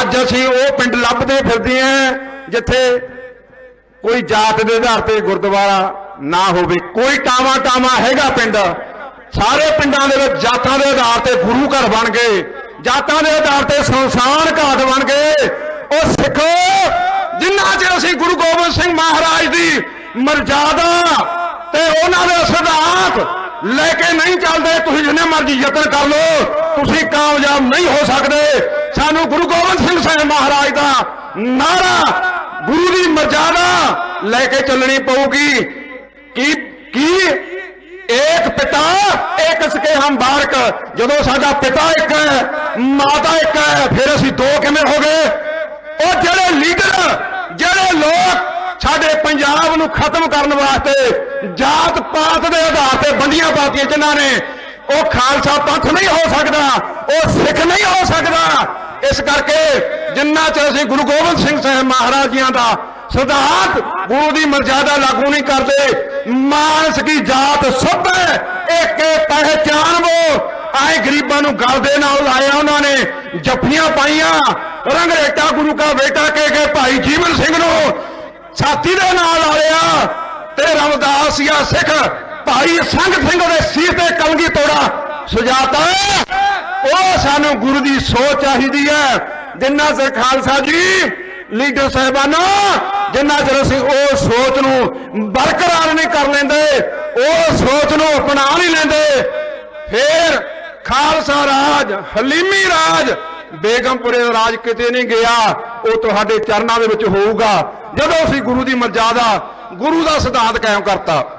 ਅੱਜ ਅਸੀਂ ਉਹ ਪਿੰਡ ਲੱਭਦੇ ਫਿਰਦੇ ਆਂ ਜਿੱਥੇ ਕੋਈ ਜਾਤ ਦੇ ਆਧਾਰ ਤੇ ਗੁਰਦੁਆਰਾ ਨਾ ਹੋਵੇ। ਕੋਈ ਟਾਵਾ ਟਾਵਾ ਹੈਗਾ ਪਿੰਡ। ਸਾਰੇ ਪਿੰਡਾਂ ਦੇ ਵਿੱਚ ਜਾਤਾਂ ਦੇ ਆਧਾਰ ਤੇ ਗੁਰੂ ਘਰ ਬਣ ਗਏ। ਜਾਤਾਂ ਦੇ ਆਧਾਰ ਤੇ ਸੰਸਾਨ ਘਾਟ ਬਣ ਗਏ। ਉਹ ਸਿੱਖੋ, ਜਿੰਨਾ ਚਿਰ ਅਸੀਂ ਗੁਰੂ ਗੋਬਿੰਦ ਸਿੰਘ ਮਹਾਰਾਜ ਦੀ ਮਰਜ਼ਾਦਾ ਤੇ ਉਹਨਾਂ ਦੇ ਸਿਧਾਂਤ ਲੈ ਕੇ ਨਹੀਂ ਚੱਲਦੇ, ਤੁਸੀਂ ਜਿੰਨੇ ਮਰਜ਼ੀ ਯਤਨ ਕਰ ਲਓ, ਤੁਸੀਂ ਕਾਮਯਾਬ ਨਹੀਂ ਹੋ ਸਕਦੇ। ਸਾਨੂੰ ਗੁਰੂ ਗੋਬਿੰਦ ਸਿੰਘ ਸਾਹਿਬ ਮਹਾਰਾਜ ਦਾ ਨਾਰਾ, ਗੁਰੂ ਦੀ ਮਰਜ਼ਾਦਾ ਲੈ ਕੇ ਚੱਲਣੀ ਪਊਗੀ। ਕਿ, ਕੀ? ਇੱਕ ਪਿਤਾ ਇੱਕ ਸਕੇ ਹਮ ਬਾਰਕ। ਜਦੋਂ ਸਾਡਾ ਪਿਤਾ ਇੱਕ ਹੈ, ਮਾਤਾ ਇੱਕ ਹੈ, ਫਿਰ ਅਸੀਂ ਦੋ ਕਿਵੇਂ ਹੋ ਗਏ? ਉਹ ਜਿਹੜੇ ਲੀਡਰ, ਜਿਹੜੇ ਲੋਕ ਸਾਡੇ ਪੰਜਾਬ ਨੂੰ ਖਤਮ ਕਰਨ ਵਾਸਤੇ ਜਾਤ ਪਾਤ ਦੇ ਆਧਾਰ ਤੇ ਵੰਡੀਆਂ ਪਾਤੀਆਂ ਜਿਨ੍ਹਾਂ ਨੇ ਉਹ ਖਾਲਸਾ ਪੰਥ ਨਹੀਂ ਹੋ ਸਕਦਾ, ਉਹ ਸਿੱਖ ਨਹੀਂ ਹੋ ਸਕਦਾ। ਇਸ ਕਰਕੇ ਜਿੰਨਾ ਚਿਰ ਅਸੀਂ ਗੁਰੂ ਗੋਬਿੰਦ ਸਿੰਘ ਸਾਹਿਬ ਮਹਾਰਾਜ ਜੀਆਂ ਦਾ ਸਿਧਾਂਤ ਗੁਰੂ ਦੀ ਮਰਜ਼ਾਦਾ ਲਾਗੂ ਨਹੀਂ ਕਰਦੇ, ਮਾਨਸ ਕੀ ਜਾਤ ਸਭ ਹੈ, ਇੱਕ ਇੱਕ ਆਏ ਗਰੀਬਾਂ ਨੂੰ ਗਲ ਦੇ ਨਾਲ ਲਾਇਆ ਉਹਨਾਂ ਨੇ, ਜੱਫੀਆਂ ਪਾਈਆਂ ਰੰਗਰੇਟਾ ਗੁਰੂ ਕਾ ਬੇਟਾ ਕਹਿ ਕੇ ਭਾਈ ਜੀਵਨ ਸਿੰਘ ਨੂੰ ਸਾਥੀ ਦੇ ਨਾਲ ਲਾਇਆ ਤੇ ਰਮਦਾਸ ਜਾਂ ਸਿੱਖ ਭਾਈ ਸੰਗ ਸਿੰਘ ਉਹਦੇ ਸਿਰ ਤੇ ਸੁਜਾਤਾ ਉਹ ਸਾਨੂੰ ਗੁਰੂ ਦੀ ਸੋਚ ਚਾਹੀਦੀ ਹੈ। ਜਿੰਨਾ ਚਿਰ ਖਾਲਸਾ ਜੀ, ਲੀਡਰ ਸਾਹਿਬਾਨੋ, ਜਿੰਨਾ ਚਿਰ ਅਸੀਂ ਉਹ ਸੋਚ ਨੂੰ ਬਰਕਰਾਰ ਨਹੀਂ ਕਰ ਲੈਂਦੇ, ਉਹ ਸੋਚ ਨੂੰ ਅਪਣਾ ਨਹੀਂ ਲੈਂਦੇ, ਫੇਰ ਖਾਲਸਾ ਰਾਜ, ਹਲੀਮੀ ਰਾਜ, ਬੇਗਮਪੁਰੇ ਦਾ ਰਾਜ ਕਿਤੇ ਨਹੀਂ ਗਿਆ, ਉਹ ਤੁਹਾਡੇ ਚਰਨਾਂ ਦੇ ਵਿੱਚ ਹੋਊਗਾ। ਜਦੋਂ ਅਸੀਂ ਗੁਰੂ ਦੀ ਮਰਜ਼ਾਦਾ, ਗੁਰੂ ਦਾ ਸਿਧਾਂਤ ਕਾਇਮ ਕਰਤਾ